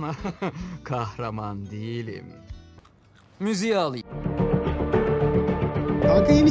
ama kahraman değilim. Müziği alayım. Kanka iyi?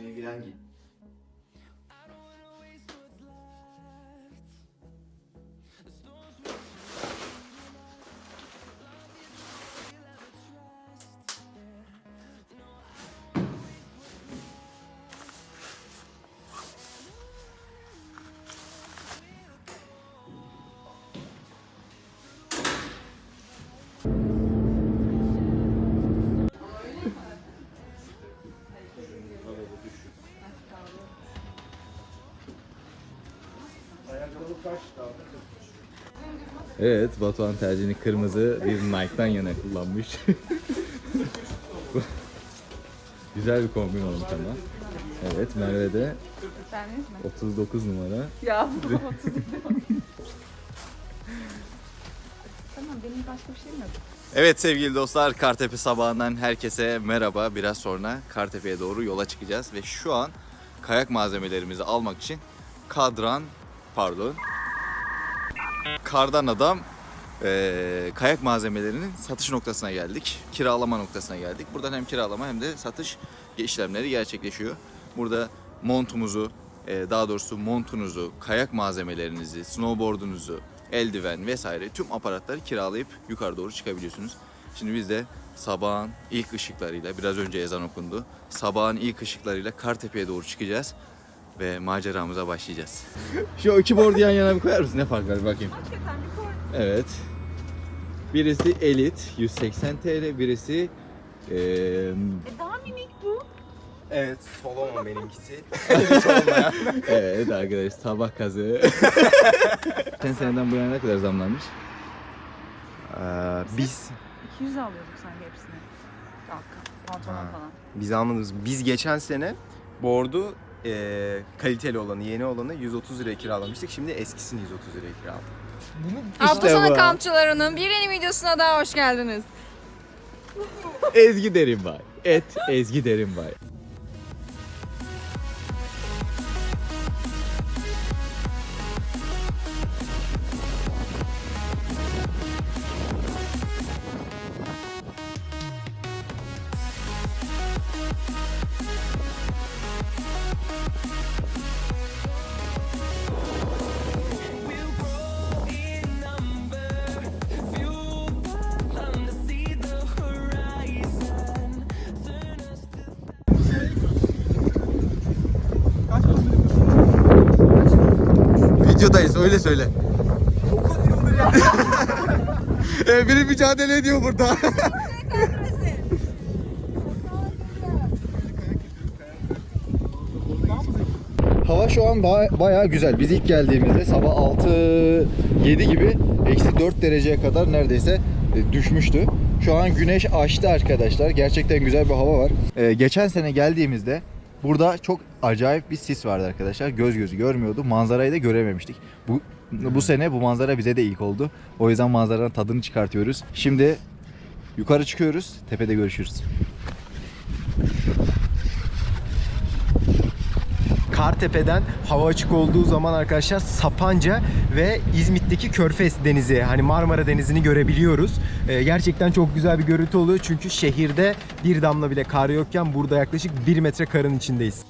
Hemen şey içine giren giy. Evet, Batuhan tercihini kırmızı bir Nike'dan yana kullanmış. Güzel bir kombin olmuş ama. Evet, Merve de Beğendiniz mi? 39 numara. Ya bu 30 Tamam benim başka bir şeyim yok. Evet sevgili dostlar, Kartepe sabahından herkese merhaba. Biraz sonra Kartepe'ye doğru yola çıkacağız ve şu an kayak malzemelerimizi almak için Kadran, pardon, Kardan Adam eee, kayak malzemelerinin satış noktasına geldik. Kiralama noktasına geldik. Buradan hem kiralama hem de satış işlemleri gerçekleşiyor. Burada montumuzu, eee, daha doğrusu montunuzu, kayak malzemelerinizi, snowboardunuzu, eldiven vesaire tüm aparatları kiralayıp yukarı doğru çıkabiliyorsunuz. Şimdi biz de sabahın ilk ışıklarıyla, biraz önce ezan okundu. Sabahın ilk ışıklarıyla Kartepe'ye doğru çıkacağız ve maceramıza başlayacağız. Şu iki board yan yana bir koyar mısın? Ne fark var bakayım. Hakikaten bir kor. Evet. Birisi Elite 180 TL, birisi eee E daha minik bu. Evet, Solomon benimkisi. evet arkadaş sabah kazı. Sen seneden bu yana ne kadar zamlanmış? Ee, biz 200 alıyorduk sanki hepsini. Kalk, pantolon Ha. falan. biz almadığımız biz geçen sene board'u e, kaliteli olanı, yeni olanı 130 liraya kiralamıştık. Şimdi eskisini 130 liraya kiraladık. Hafta İşte sonu kampçılarının bir yeni videosuna daha hoş geldiniz. Ezgi Derinbay. Et Ezgi Derinbay. Videodayız öyle söyle. 9 yıldır ya. Biri mücadele ediyor burada. Hava şu an ba- bayağı güzel. Biz ilk geldiğimizde sabah 6-7 gibi eksi 4 dereceye kadar neredeyse e, düşmüştü. Şu an güneş açtı arkadaşlar. Gerçekten güzel bir hava var. Ee, geçen sene geldiğimizde burada çok acayip bir sis vardı arkadaşlar. Göz gözü görmüyordu. Manzarayı da görememiştik. Bu bu sene bu manzara bize de ilk oldu. O yüzden manzaranın tadını çıkartıyoruz. Şimdi yukarı çıkıyoruz. Tepede görüşürüz. Kartepe'den hava açık olduğu zaman arkadaşlar Sapanca ve İzmit'teki Körfez Denizi hani Marmara Denizi'ni görebiliyoruz. Ee, gerçekten çok güzel bir görüntü oluyor çünkü şehirde bir damla bile kar yokken burada yaklaşık 1 metre karın içindeyiz.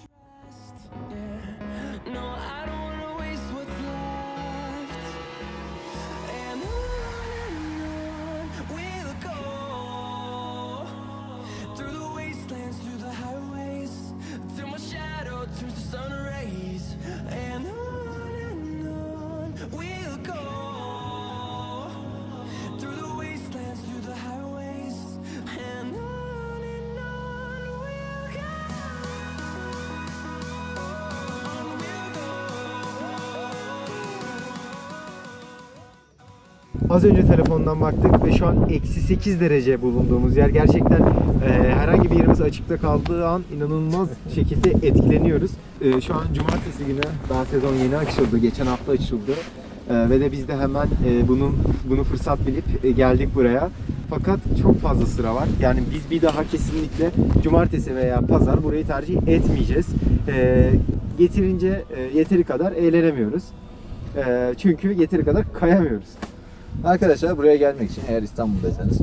Az önce telefondan baktık ve şu an eksi 8 derece bulunduğumuz yer. Gerçekten e, herhangi bir yerimiz açıkta kaldığı an inanılmaz şekilde etkileniyoruz. E, şu an cumartesi günü daha sezon yeni açıldı. Geçen hafta açıldı. E, ve de biz de hemen e, bunun bunu fırsat bilip e, geldik buraya. Fakat çok fazla sıra var. Yani biz bir daha kesinlikle cumartesi veya pazar burayı tercih etmeyeceğiz. E, getirince e, yeteri kadar eğlenemiyoruz. E, çünkü yeteri kadar kayamıyoruz. Arkadaşlar buraya gelmek için eğer İstanbul'daysanız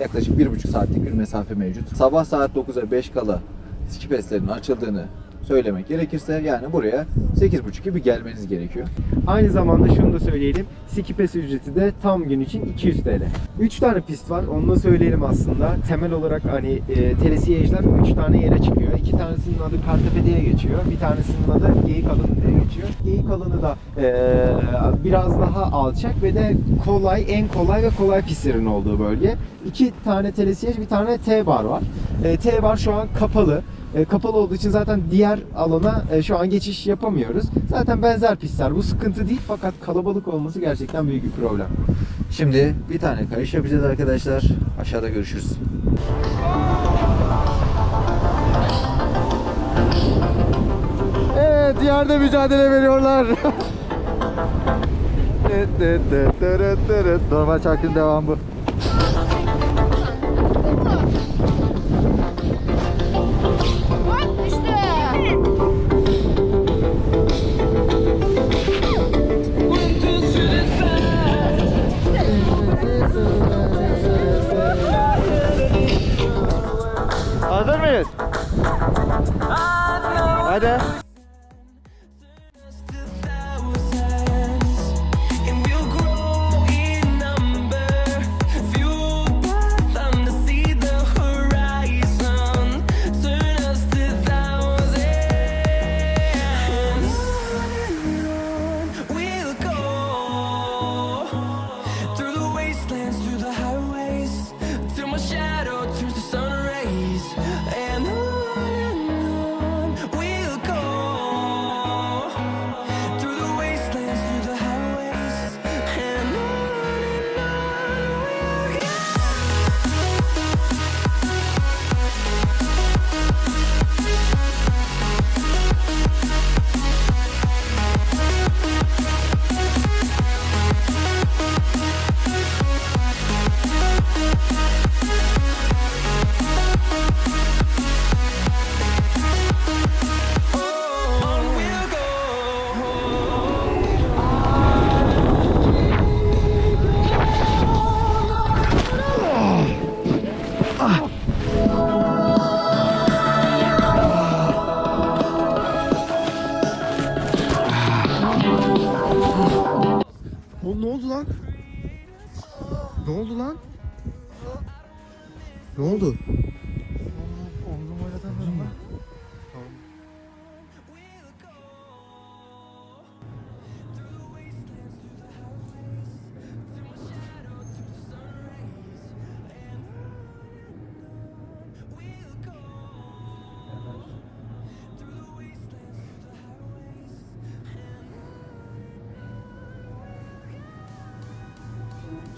yaklaşık bir buçuk saatlik bir mesafe mevcut. Sabah saat 9'a 5 kala skipeslerin açıldığını söylemek gerekirse yani buraya 8.30 gibi gelmeniz gerekiyor. Aynı zamanda şunu da söyleyelim. Skipes ücreti de tam gün için 200 TL. 3 tane pist var. Onu da söyleyelim aslında. Temel olarak hani e, telesiyejler 3 tane yere çıkıyor. İki tanesinin adı Kartepe diye geçiyor. Bir tanesinin adı Geyik Alanı diye geçiyor. Geyik Alanı da e, biraz daha alçak ve de kolay, en kolay ve kolay pistlerin olduğu bölge. İki tane telesiyej, bir tane T-bar var. E, T-bar şu an kapalı. E, kapalı olduğu için zaten diğer alana e, şu an geçiş yapamıyoruz. Zaten benzer pistler. Bu sıkıntı değil fakat kalabalık olması gerçekten büyük bir problem. Şimdi bir tane kayış yapacağız arkadaşlar. Aşağıda görüşürüz. Evet, yerde mücadele veriyorlar. Normal şarkının devamı Hadi.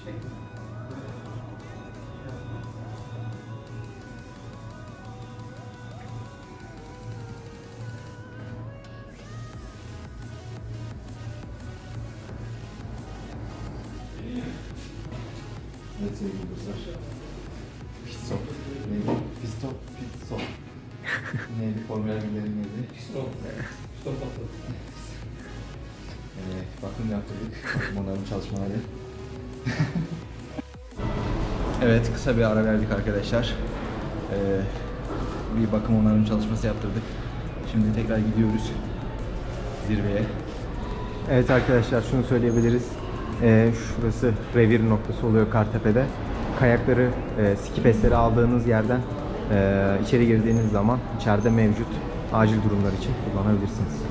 Evet sevgili dostlar. Piston. Neydi? Piston. Piston. neydi? Formüler bilgilerin neydi? Piston. Piston patladı. Bakım yaptırdık. Onarım çalışmaları. evet, kısa bir ara verdik arkadaşlar. Ee, bir bakım onarım çalışması yaptırdık. Şimdi tekrar gidiyoruz zirveye. Evet arkadaşlar şunu söyleyebiliriz. Ee, şurası revir noktası oluyor Kartepe'de. Kayakları, e, skipesleri aldığınız yerden e, içeri girdiğiniz zaman içeride mevcut acil durumlar için kullanabilirsiniz.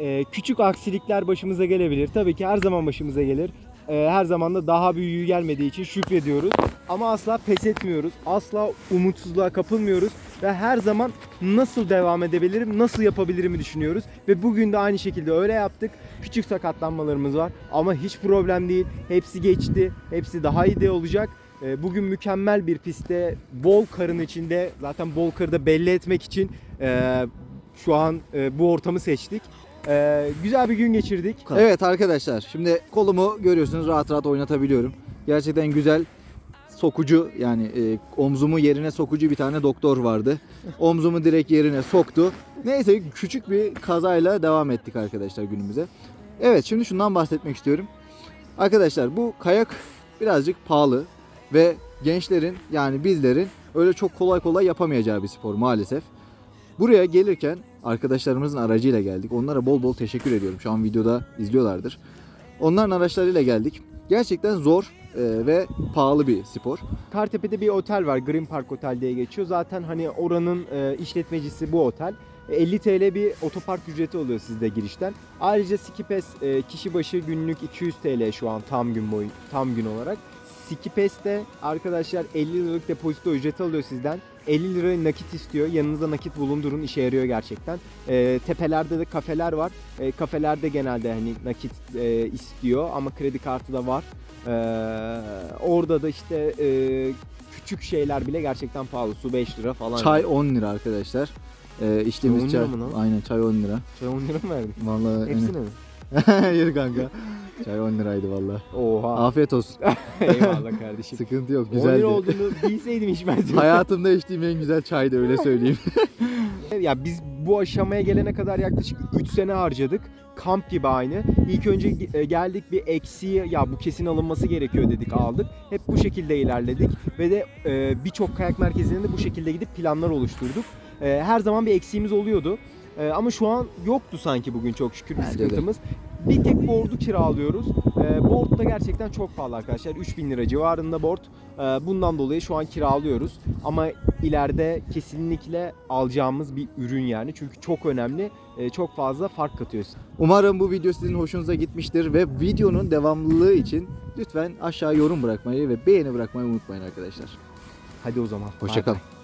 Ee, küçük aksilikler başımıza gelebilir. Tabii ki her zaman başımıza gelir. Ee, her zaman da daha büyüğü gelmediği için şükrediyoruz. Ama asla pes etmiyoruz. Asla umutsuzluğa kapılmıyoruz. ve her zaman nasıl devam edebilirim, nasıl yapabilirimi düşünüyoruz. Ve bugün de aynı şekilde öyle yaptık. Küçük sakatlanmalarımız var ama hiç problem değil. Hepsi geçti. Hepsi daha iyi de olacak. Ee, Bugün mükemmel bir pistte, bol karın içinde, zaten bol karı da belli etmek için şu an e, bu ortamı seçtik. E, güzel bir gün geçirdik. Evet arkadaşlar şimdi kolumu görüyorsunuz rahat rahat oynatabiliyorum. Gerçekten güzel sokucu yani e, omzumu yerine sokucu bir tane doktor vardı. Omzumu direkt yerine soktu. Neyse küçük bir kazayla devam ettik arkadaşlar günümüze. Evet şimdi şundan bahsetmek istiyorum. Arkadaşlar bu kayak birazcık pahalı ve gençlerin yani bizlerin öyle çok kolay kolay yapamayacağı bir spor maalesef. Buraya gelirken arkadaşlarımızın aracıyla geldik. Onlara bol bol teşekkür ediyorum. Şu an videoda izliyorlardır. Onların araçlarıyla geldik. Gerçekten zor e, ve pahalı bir spor. Kartepe'de bir otel var. Green Park Otel diye geçiyor. Zaten hani oranın e, işletmecisi bu otel. E, 50 TL bir otopark ücreti oluyor sizde girişten. Ayrıca Skipes e, kişi başı günlük 200 TL şu an tam gün boyu tam gün olarak. Skipes'te arkadaşlar 50 liralık depozito ücreti alıyor sizden. 50 lira nakit istiyor. Yanınızda nakit bulundurun. işe yarıyor gerçekten. E, tepelerde de kafeler var. E, kafelerde genelde hani nakit e, istiyor ama kredi kartı da var. E, orada da işte e, küçük şeyler bile gerçekten pahalı. Su 5 lira falan. Çay 10 lira arkadaşlar. E, içtiğimiz 10 çay. lira mı lan? Aynen çay 10 lira. Çay 10 lira mı verdin? Vallahi Hepsini mi? Hayır kanka. Çay 10 liraydı vallahi. Oha. Afiyet olsun. Eyvallah kardeşim. Sıkıntı yok. 10 lira Güzeldi. olduğunu bilseydim içmezdim. Hayatımda içtiğim en güzel çaydı öyle söyleyeyim. ya biz bu aşamaya gelene kadar yaklaşık 3 sene harcadık. Kamp gibi aynı. İlk önce e, geldik bir eksiği ya bu kesin alınması gerekiyor dedik aldık. Hep bu şekilde ilerledik ve de e, birçok kayak merkezlerinde de bu şekilde gidip planlar oluşturduk. E, her zaman bir eksiğimiz oluyordu. E, ama şu an yoktu sanki bugün çok şükür bir Bence de. sıkıntımız. Bir tek board'u kiralıyoruz. E, board da gerçekten çok pahalı arkadaşlar. 3000 lira civarında board. E, bundan dolayı şu an kiralıyoruz. Ama ileride kesinlikle alacağımız bir ürün yani. Çünkü çok önemli. E, çok fazla fark katıyor. Umarım bu video sizin hoşunuza gitmiştir ve videonun devamlılığı için lütfen aşağı yorum bırakmayı ve beğeni bırakmayı unutmayın arkadaşlar. Hadi o zaman. Hoşçakalın.